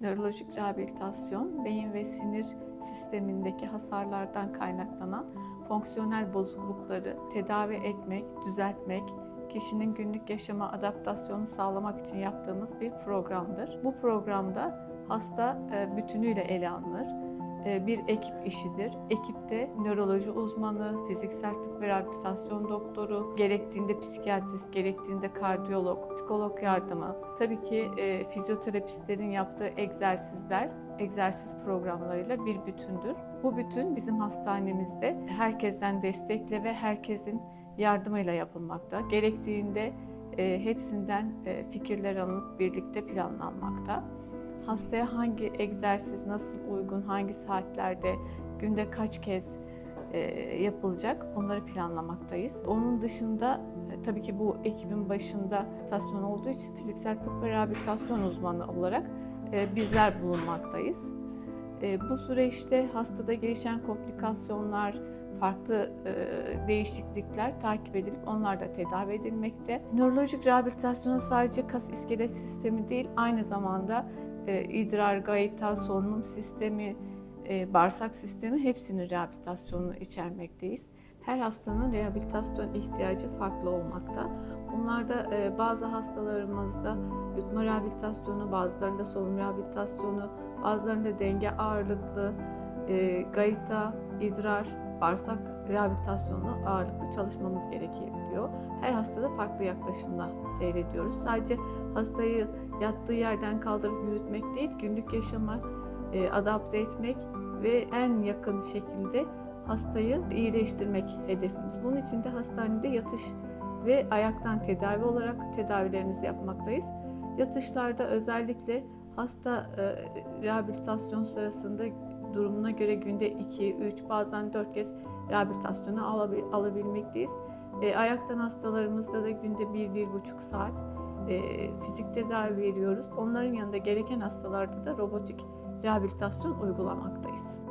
Nörolojik rehabilitasyon, beyin ve sinir sistemindeki hasarlardan kaynaklanan fonksiyonel bozuklukları tedavi etmek, düzeltmek, kişinin günlük yaşama adaptasyonu sağlamak için yaptığımız bir programdır. Bu programda hasta e, bütünüyle ele alınır. E, Bir ekip işidir. Ekipte nöroloji uzmanı, fiziksel tıp ve rehabilitasyon doktoru, gerektiğinde psikiyatrist, gerektiğinde kardiyolog, psikolog yardımı, tabii ki e, fizyoterapistlerin yaptığı egzersizler, egzersiz programlarıyla bir bütündür. Bu bütün bizim hastanemizde herkesten destekle ve herkesin yardımıyla yapılmakta. Gerektiğinde e, hepsinden fikirler alınıp birlikte planlanmakta. Hastaya hangi egzersiz nasıl uygun, hangi saatlerde, günde kaç kez e, yapılacak onları planlamaktayız. Onun dışında e, tabii ki bu ekibin başında stasyon olduğu için fiziksel tıp ve rehabilitasyon uzmanı olarak e, bizler bulunmaktayız. Bu süreçte hastada gelişen komplikasyonlar, farklı e, değişiklikler takip edilip onlar da tedavi edilmekte. Nörolojik rehabilitasyona sadece kas iskelet sistemi değil, aynı zamanda e, idrar, gaital, solunum sistemi, e, bağırsak sistemi hepsinin rehabilitasyonunu içermekteyiz. Her hastanın rehabilitasyon ihtiyacı farklı olmakta. Bunlarda e, bazı hastalarımızda yutma rehabilitasyonu, bazılarında solunum rehabilitasyonu, bazılarında denge ağırlıklı, e, gaita, idrar, bağırsak rehabilitasyonu ağırlıklı çalışmamız gerekebiliyor. Her hastada farklı yaklaşımla seyrediyoruz. Sadece hastayı yattığı yerden kaldırıp yürütmek değil, günlük yaşama e, adapte etmek ve en yakın şekilde hastayı iyileştirmek hedefimiz. Bunun için de hastanede yatış ve ayaktan tedavi olarak tedavilerimizi yapmaktayız. Yatışlarda özellikle hasta e, rehabilitasyon sırasında durumuna göre günde 2, 3 bazen 4 kez rehabilitasyonu alabil- alabilmekteyiz. E, ayaktan hastalarımızda da günde 1-1,5 saat e, fizik tedavi veriyoruz. Onların yanında gereken hastalarda da robotik rehabilitasyon uygulamaktayız.